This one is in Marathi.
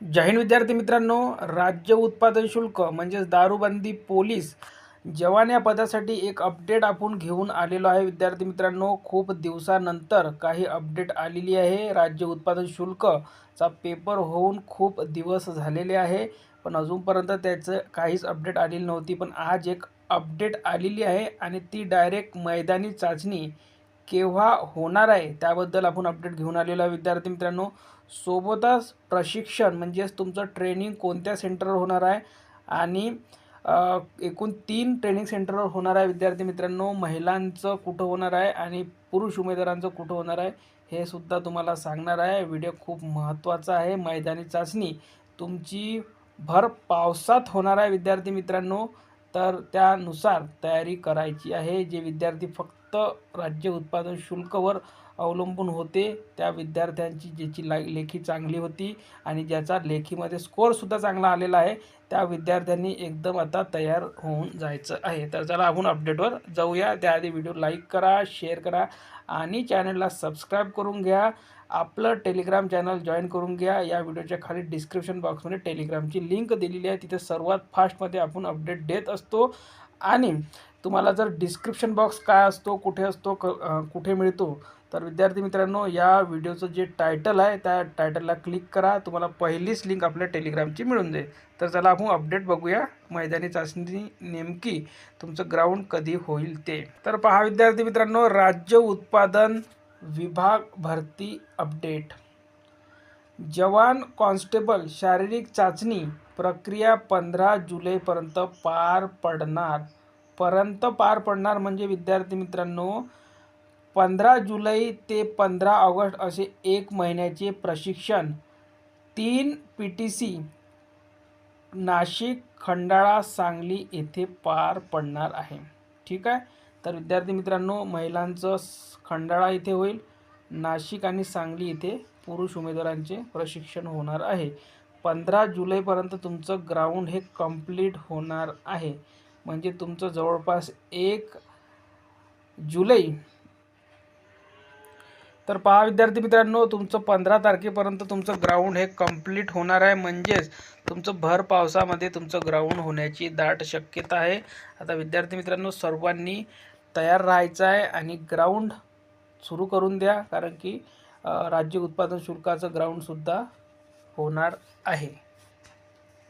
जैन विद्यार्थी मित्रांनो राज्य उत्पादन शुल्क म्हणजेच दारूबंदी पोलीस जवान या पदासाठी एक अपडेट आपण घेऊन आलेलो आहे. विद्यार्थी मित्रांनो खूप दिवसानंतर काही अपडेट आलेली आहे. राज्य उत्पादन शुल्कचा पेपर होऊन खूप दिवस झालेले आहे पण अजूनपर्यंत त्याचं काहीच अपडेट आलेली नव्हती. पण आज एक अपडेट आलेली आहे आणि ती डायरेक्ट मैदानी चाचणी केव्हा होणार आहे त्याबद्दल आपण अपडेट घेऊन आलेलो आहे. विद्यार्थी मित्रांनो सोबतच प्रशिक्षण म्हणजेच तुमचं ट्रेनिंग कोणत्या सेंटरवर होणार आहे? आणि एकूण तीन ट्रेनिंग सेंटरवर होणार आहे विद्यार्थी मित्रांनो महिलांचं कुठं होणार आहे आणि पुरुष उमेदवारांचं कुठं होणार आहे हे सुद्धा तुम्हाला सांगणार आहे. व्हिडिओ खूप महत्त्वाचा आहे मैदानी चाचणी तुमची भर पावसात होणार आहे विद्यार्थी मित्रांनो तर त्यानुसार तयारी करायची आहे. जे विद्यार्थी फक्त राज्य उत्पादन शुल्कवर अवलंबून होते. त्या विद्यार्थ्यांची ज्याची ला लेखी चांगली होती आणि ज्याचा लेखीमध्ये स्कोअरसुद्धा चांगला आलेला आहे त्या विद्यार्थ्यांनी एकदम आता तयार होऊन जायचं आहे. तर चला आपण अपडेटवर जाऊया. त्याआधी व्हिडिओ लाईक करा शेअर करा आणि चॅनलला सबस्क्राईब करून घ्या. आपलं टेलिग्राम चॅनल जॉईन करून घ्या. या व्हिडिओच्या खाली डिस्क्रिप्शन बॉक्समध्ये टेलिग्रामची लिंक दिलेली आहे. तिथे सर्वात फास्टमध्ये आपण अपडेट देत असतो. आणि तुम्हाला जर डिस्क्रिप्शन बॉक्स काय असतो कुठे असतो क कुठे मिळतो तर विद्यार्थी मित्रांनो या व्हिडिओचं जे टायटल आहे त्या टायटलला क्लिक करा. तुम्हाला पहिलीच लिंक आपल्या टेलिग्रामची मिळून जाईल. तर चला आपण अपडेट बघूया. मैदानी चाचणी नेमकी तुमचं ग्राउंड कधी होईल ते. तर पहा विद्यार्थी मित्रांनो राज्य उत्पादन विभाग भरती अपडेट जवान कॉन्स्टेबल शारीरिक चाचणी प्रक्रिया पंधरा जुलैपर्यंत पार पडणार. पर्यंत पार पडणार म्हणजे विद्यार्थी मित्रांनो पंधरा जुलै ते पंधरा ऑगस्ट असे एक महिन्याचे प्रशिक्षण. तीन P T C Nashik Khandala Sangli येथे पार पडणार आहे. ठीक आहे? तर विद्यार्थी मित्रांनो महिलांचं खंडाळा इथे होईल. नाशिक आणि सांगली इथे पुरुष उमेदवारांचे प्रशिक्षण होणार आहे. पंधरा जुलैपर्यंत तुमचं ग्राउंड हे कंप्लीट होणार आहे. म्हणजे तुमचं जवळपास एक जुलै. तर पहा विद्यार्थी मित्रांनो तुमचं पंधरा तारखेपर्यंत तुमचं ग्राउंड हे कंप्लीट होणार आहे. म्हणजेच तुमचं भर पावसामध्ये तुमचं ग्राउंड होण्याची दाट शक्यता आहे. आता विद्यार्थी मित्रांनो सर्वांनी तयार राहायचं आहे आणि ग्राउंड सुरू करून द्या. कारण की राज्य उत्पादन शुल्काचं ग्राउंडसुद्धा होणार आहे.